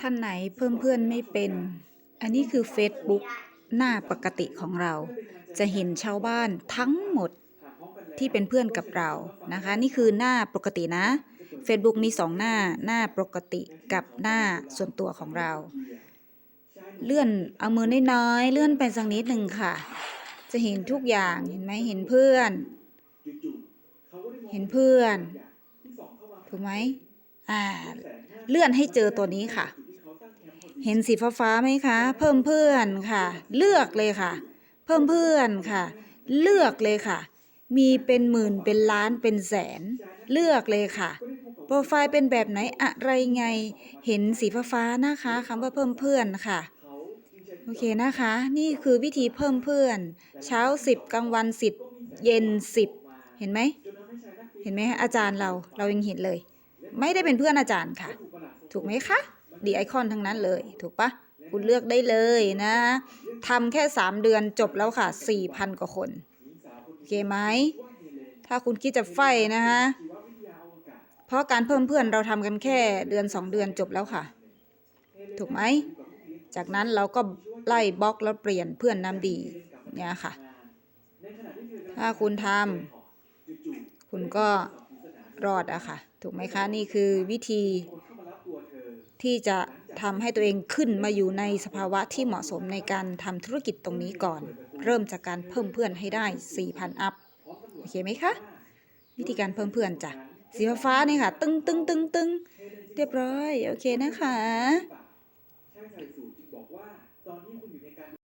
ท่านไหนเพิ่มเพื่อนไม่เป็น อันนี้คือ Facebook หน้าปกติของเรา จะเห็นชาวบ้านทั้งหมดที่เป็นเพื่อนกับเรานะคะ นี่คือหน้าปกตินะ Facebook มีสองหน้าหน้าปกติกับหน้าส่วนตัวของเรา เลื่อนเอามือน้อยๆเลื่อนไปสักนิดหนึ่งค่ะ จะเห็นทุกอย่างเห็นไหมเห็นเพื่อน เห็นเพื่อน ถูกไหม อ่า เลื่อนให้เจอตัวนี้ค่ะ เห็นสีฟ้าฟ้าๆไหมคะ เพิ่มเพื่อนค่ะ เลือกเลยค่ะ เพิ่มเพื่อนค่ะ เลือกเลยค่ะ มีเป็นหมื่นเป็นล้านเป็นแสน เลือกเลยค่ะ โปรไฟล์เป็นแบบไหนอะไรไง เห็นสีฟ้าฟ้าๆนะคะคำว่าเพิ่มเพื่อนค่ะโอเคนะคะ นี่คือวิธีเพิ่มเพื่อน เช้าสิบกลางวันสิบเย็นสิบเห็นไหม เห็นไหมคะอาจารย์เราเรายังเห็นเลย ไม่ได้เป็นเพื่อนอาจารย์ค่ะ ถูกไหมคะดีไอคอนทั้งนั้นเลย ถูกปะคุณเลือกได้เลยนะทำแค่ 3 เดือนจบแล้วค่ะ 4,000 กว่าคน โอเคไหม ถ้าคุณคิดจะไฟนะคะเพราะการเพิ่มเพื่อนเราทำกันแค่เดือน 2 เดือนจบแล้วค่ะ ถูกไหม จากนั้นเราก็ไล่บล็อกแล้วเปลี่ยนเพื่อนน้ำดีเนี่ยค่ะ ถ้าคุณทำคุณก็ รอดอะค่ะ ถูกไหมคะ นี่คือวิธีที่จะทำให้ตัวเองขึ้นมาอยู่ในสภาวะที่เหมาะสมในการทำธุรกิจตรงนี้ก่อน เริ่มจากการเพิ่มเพื่อนให้ได้ 4,000 อัพ โอเคไหมคะ วิธีการเพิ่มเพื่อนจ้ะสีฟ้าเนี่ยค่ะ ตึ้งตึ้งตึ้งตึ้งเรียบร้อย โอเคนะคะ